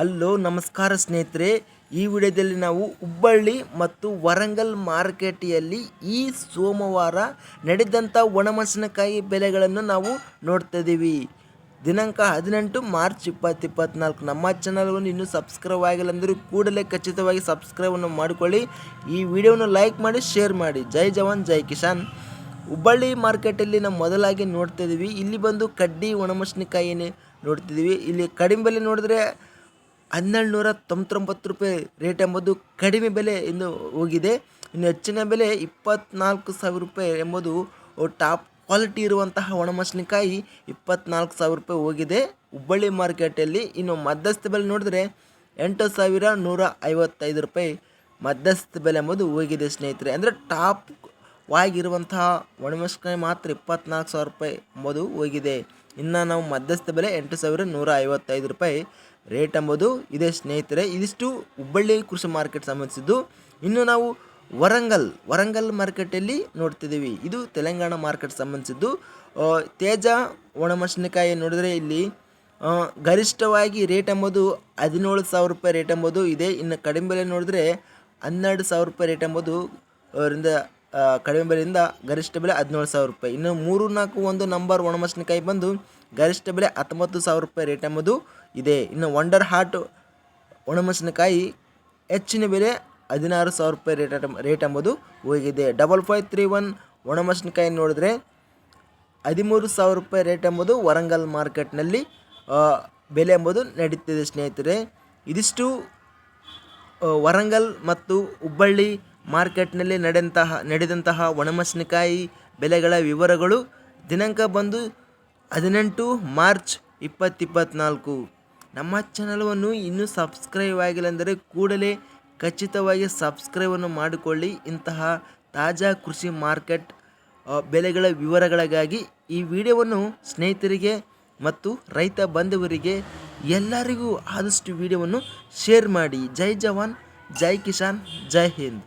Hello ನಮಸ್ಕಾರ ಸ್ನೇಹಿತರೆ. ಈ ವಿಡಿಯೋದಲ್ಲಿ ನಾವು ಹುಬ್ಬಳ್ಳಿ ಮತ್ತು ವರಂಗಲ್ ಮಾರುಕಟ್ಟೆಯಲ್ಲಿ ಈ ಸೋಮವಾರ ನಡೆದಂಥ ಒಣಮೆಣಸಿನಕಾಯಿ ಬೆಲೆಗಳನ್ನು ನಾವು ನೋಡ್ತಾ ಇದ್ದೀವಿ. ದಿನಾಂಕ ಹದಿನೆಂಟು ಮಾರ್ಚ್ ಇಪ್ಪತ್ತು ಇಪ್ಪತ್ನಾಲ್ಕು. ನಮ್ಮ ಚಾನಲ್ವನ್ನು ಇನ್ನೂ ಸಬ್ಸ್ಕ್ರೈಬ್ ಆಗಿಲ್ಲ ಅಂದರೂ ಕೂಡಲೇ ಖಚಿತವಾಗಿ ಸಬ್ಸ್ಕ್ರೈಬನ್ನು ಮಾಡಿಕೊಳ್ಳಿ. ಈ ವಿಡಿಯೋವನ್ನು ಲೈಕ್ ಮಾಡಿ ಶೇರ್ ಮಾಡಿ. ಜೈ ಜವಾನ್, ಜೈ ಕಿಸಾನ್. ಹುಬ್ಬಳ್ಳಿ ಮಾರ್ಕೆಟಲ್ಲಿ ನಾವು ಮೊದಲಾಗಿ ನೋಡ್ತಾ ಇದ್ದೀವಿ. ಇಲ್ಲಿ ಬಂದು ಕಡ್ಡಿ ಒಣಮೆಣಸಿನಕಾಯಿನೇ ನೋಡ್ತಿದ್ದೀವಿ ಇಲ್ಲಿ ಕಡಿಮೆ ಬೆಲೆ ನೋಡಿದ್ರೆ ಹನ್ನೆರಡು ನೂರ ತೊಂಬತ್ತೊಂಬತ್ತು ರೂಪಾಯಿ ರೇಟ್ ಎಂಬುದು ಕಡಿಮೆ ಬೆಲೆ ಇನ್ನು ಹೋಗಿದೆ. ಇನ್ನು ಹೆಚ್ಚಿನ ಬೆಲೆ ಇಪ್ಪತ್ನಾಲ್ಕು ಸಾವಿರ ರೂಪಾಯಿ ಎಂಬುದು ಟಾಪ್ ಕ್ವಾಲಿಟಿ ಇರುವಂತಹ ಒಣಮೆಣಸಿನಕಾಯಿ ಇಪ್ಪತ್ನಾಲ್ಕು ಸಾವಿರ ರೂಪಾಯಿ ಹೋಗಿದೆ. ಹುಬ್ಬಳ್ಳಿ ಮಾರ್ಕೆಟಲ್ಲಿ ಇನ್ನು ಮಧ್ಯಸ್ಥ ಬೆಲೆ ನೋಡಿದ್ರೆ ಎಂಟು ಸಾವಿರ ನೂರ ಐವತ್ತೈದು ರೂಪಾಯಿ ಮಧ್ಯಸ್ಥ ಬೆಲೆ ಎಂಬುದು ಹೋಗಿದೆ ಸ್ನೇಹಿತರೆ. ಅಂದರೆ ಟಾಪ್ ವಾಗಿರುವಂತಹ ಒಣಮೆಣಸಿನಕಾಯಿ ಮಾತ್ರ ಇಪ್ಪತ್ನಾಲ್ಕು ಸಾವಿರ ರೂಪಾಯಿ ಎಂಬುದು ಹೋಗಿದೆ. ಇನ್ನು ನಾವು ಮಧ್ಯಸ್ಥ ಬೆಲೆ ಎಂಟು ಸಾವಿರ ನೂರ ಐವತ್ತೈದು ರೂಪಾಯಿ ರೇಟ್ ಎಂಬುದು ಇದೆ ಸ್ನೇಹಿತರೆ. ಇದಿಷ್ಟು ಹುಬ್ಬಳ್ಳಿ ಕೃಷಿ ಮಾರ್ಕೆಟ್ ಸಂಬಂಧಿಸಿದ್ದು. ಇನ್ನು ನಾವು ವರಂಗಲ್ ವರಂಗಲ್ ಮಾರ್ಕೆಟಲ್ಲಿ ನೋಡ್ತಿದ್ದೀವಿ. ಇದು ತೆಲಂಗಾಣ ಮಾರ್ಕೆಟ್ ಸಂಬಂಧಿಸಿದ್ದು. ತೇಜ ಒಣಮೆಣಸಿನಕಾಯಿ ನೋಡಿದರೆ ಇಲ್ಲಿ ಗರಿಷ್ಠವಾಗಿ ರೇಟ್ ಎಂಬುದು ಹದಿನೇಳು ಸಾವಿರ ರೂಪಾಯಿ ರೇಟ್ ಎಂಬುದು ಇದೆ. ಇನ್ನು ಕಡಿಮೆ ಬೆಲೆ ನೋಡಿದ್ರೆ ಹನ್ನೆರಡು ಸಾವಿರ ರೂಪಾಯಿ ರೇಟ್ ಎಂಬುದು ಅವರಿಂದ ಕಡಿಮೆ ಬೆಲೆಯಿಂದ ಗರಿಷ್ಠ ಬೆಲೆ ಹದಿನೇಳು ಸಾವಿರ ರೂಪಾಯಿ. ಇನ್ನು ಮೂರು ನಾಲ್ಕು ಒಂದು ನಂಬರ್ ಒಣಮೆಣಸಿನಕಾಯಿ ಬಂದು ಗರಿಷ್ಠ ಬೆಲೆ ಹತ್ತೊಂಬತ್ತು ಸಾವಿರ ರೂಪಾಯಿ ರೇಟ್ ಎಂಬುದು ಇದೆ. ಇನ್ನು ವಂಡರ್ ಹಾರ್ಟ್ ಒಣಮೆಣಸಿನಕಾಯಿ ಹೆಚ್ಚಿನ ಬೆಲೆ ಹದಿನಾರು ಸಾವಿರ ರೂಪಾಯಿ ರೇಟ್ ರೇಟ್ ಎಂಬುದು ಹೋಗಿದೆ. ಡಬಲ್ ಫೈವ್ ತ್ರೀ ಒನ್ ಒಣಮೆಣಸಿನಕಾಯಿ ನೋಡಿದ್ರೆ ಹದಿಮೂರು ಸಾವಿರ ರೂಪಾಯಿ ರೇಟ್ ಎಂಬುದು ವರಂಗಲ್ ಮಾರ್ಕೆಟ್ನಲ್ಲಿ ಬೆಲೆ ಎಂಬುದು ನಡೀತಿದೆ ಸ್ನೇಹಿತರೆ. ಇದಿಷ್ಟು ವರಂಗಲ್ ಮತ್ತು ಹುಬ್ಬಳ್ಳಿ ಮಾರ್ಕೆಟ್ನಲ್ಲಿ ನಡೆದಂತಹ ನಡೆದಂತಹ ಒಣಮೆಣಸಿನಕಾಯಿ ಬೆಲೆಗಳ ವಿವರಗಳು ದಿನಾಂಕ ಬಂದು ಹದಿನೆಂಟು ಮಾರ್ಚ್ ಇಪ್ಪತ್ತಿಪ್ಪತ್ನಾಲ್ಕು. ನಮ್ಮ ಚಾನಲನ್ನು ಇನ್ನೂ ಸಬ್ಸ್ಕ್ರೈಬ್ ಆಗಿಲ್ಲ ಅಂದರೆ ಕೂಡಲೇ ಖಚಿತವಾಗಿ ಸಬ್ಸ್ಕ್ರೈಬನ್ನು ಮಾಡಿಕೊಳ್ಳಿ. ಇಂತಹ ತಾಜಾ ಕೃಷಿ ಮಾರ್ಕೆಟ್ ಬೆಲೆಗಳ ವಿವರಗಳಿಗಾಗಿ ಈ ವಿಡಿಯೋವನ್ನು ಸ್ನೇಹಿತರಿಗೆ ಮತ್ತು ರೈತ ಬಂಧುವರಿಗೆ ಎಲ್ಲರಿಗೂ ಆದಷ್ಟು ವಿಡಿಯೋವನ್ನು ಶೇರ್ ಮಾಡಿ. ಜೈ ಜವಾನ್, ಜೈ ಕಿಸಾನ್, ಜೈ ಹಿಂದ್.